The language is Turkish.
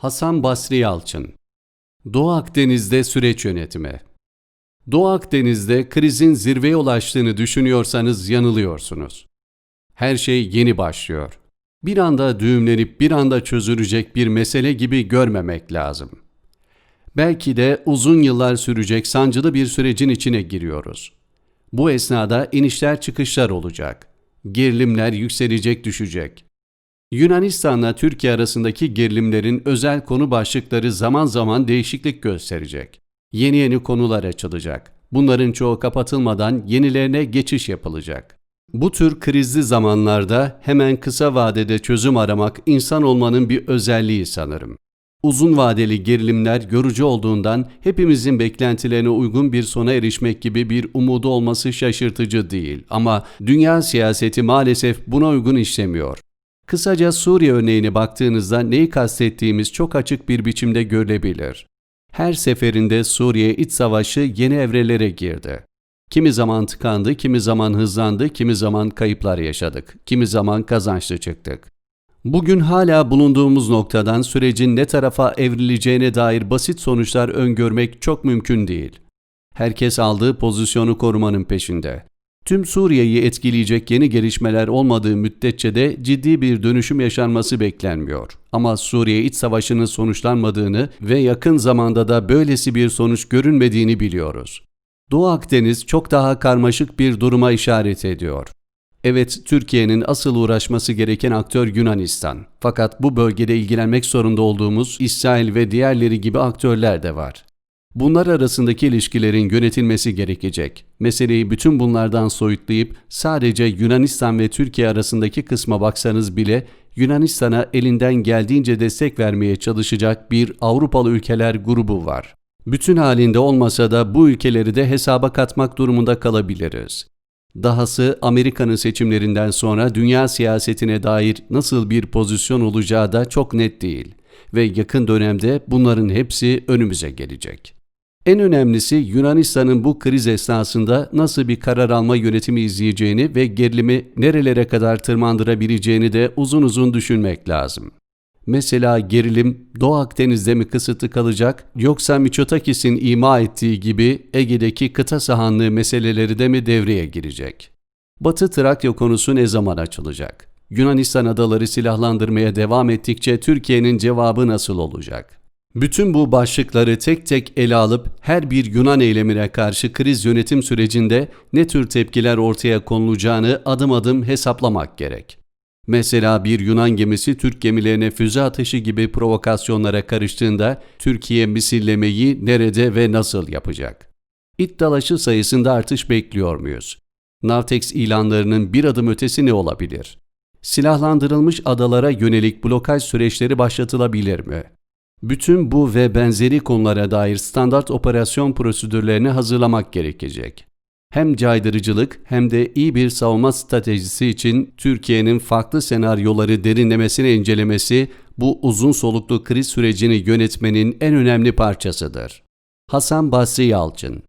Hasan Basri Yalçın Doğu Akdeniz'de süreç yönetimi Doğu Akdeniz'de krizin zirveye ulaştığını düşünüyorsanız yanılıyorsunuz. Her şey yeni başlıyor. Bir anda düğümlenip bir anda çözülecek bir mesele gibi görmemek lazım. Belki de uzun yıllar sürecek sancılı bir sürecin içine giriyoruz. Bu esnada inişler çıkışlar olacak. Gerilimler yükselecek düşecek. Yunanistan'la Türkiye arasındaki gerilimlerin özel konu başlıkları zaman zaman değişiklik gösterecek. Yeni yeni konular açılacak. Bunların çoğu kapatılmadan yenilerine geçiş yapılacak. Bu tür krizli zamanlarda hemen kısa vadede çözüm aramak insan olmanın bir özelliği sanırım. Uzun vadeli gerilimler görücü olduğundan hepimizin beklentilerine uygun bir sona erişmek gibi bir umudu olması şaşırtıcı değil ama dünya siyaseti maalesef buna uygun işlemiyor. Kısaca Suriye örneğine baktığınızda neyi kastettiğimiz çok açık bir biçimde görülebilir. Her seferinde Suriye iç savaşı yeni evrelere girdi. Kimi zaman tıkandı, kimi zaman hızlandı, kimi zaman kayıplar yaşadık, kimi zaman kazançlı çıktık. Bugün hala bulunduğumuz noktadan sürecin ne tarafa evrileceğine dair basit sonuçlar öngörmek çok mümkün değil. Herkes aldığı pozisyonu korumanın peşinde. Tüm Suriye'yi etkileyecek yeni gelişmeler olmadığı müddetçe de ciddi bir dönüşüm yaşanması beklenmiyor. Ama Suriye iç savaşının sonuçlanmadığını ve yakın zamanda da böylesi bir sonuç görünmediğini biliyoruz. Doğu Akdeniz çok daha karmaşık bir duruma işaret ediyor. Evet, Türkiye'nin asıl uğraşması gereken aktör Yunanistan. Fakat bu bölgede ilgilenmek zorunda olduğumuz İsrail ve diğerleri gibi aktörler de var. Bunlar arasındaki ilişkilerin yönetilmesi gerekecek. Meseleyi bütün bunlardan soyutlayıp sadece Yunanistan ve Türkiye arasındaki kısma baksanız bile Yunanistan'a elinden geldiğince destek vermeye çalışacak bir Avrupalı ülkeler grubu var. Bütün halinde olmasa da bu ülkeleri de hesaba katmak durumunda kalabiliriz. Dahası Amerika'nın seçimlerinden sonra dünya siyasetine dair nasıl bir pozisyon olacağı da çok net değil ve yakın dönemde bunların hepsi önümüze gelecek. En önemlisi Yunanistan'ın bu kriz esnasında nasıl bir karar alma yönetimi izleyeceğini ve gerilimi nerelere kadar tırmandırabileceğini de uzun uzun düşünmek lazım. Mesela gerilim Doğu Akdeniz'de mi kısıtlı kalacak yoksa Miçotakis'in ima ettiği gibi Ege'deki kıta sahanlığı meseleleri de mi devreye girecek? Batı Trakya konusu ne zaman açılacak? Yunanistan adaları silahlandırmaya devam ettikçe Türkiye'nin cevabı nasıl olacak? Bütün bu başlıkları tek tek ele alıp her bir Yunan eylemine karşı kriz yönetim sürecinde ne tür tepkiler ortaya konulacağını adım adım hesaplamak gerek. Mesela bir Yunan gemisi Türk gemilerine füze atışı gibi provokasyonlara karıştığında Türkiye misillemeyi nerede ve nasıl yapacak? İt dalaşı sayısında artış bekliyor muyuz? Navtex ilanlarının bir adım ötesi ne olabilir? Silahlandırılmış adalara yönelik blokaj süreçleri başlatılabilir mi? Bütün bu ve benzeri konulara dair standart operasyon prosedürlerini hazırlamak gerekecek. Hem caydırıcılık hem de iyi bir savunma stratejisi için Türkiye'nin farklı senaryoları derinlemesine incelemesi bu uzun soluklu kriz sürecini yönetmenin en önemli parçasıdır. Hasan Basri Yalçın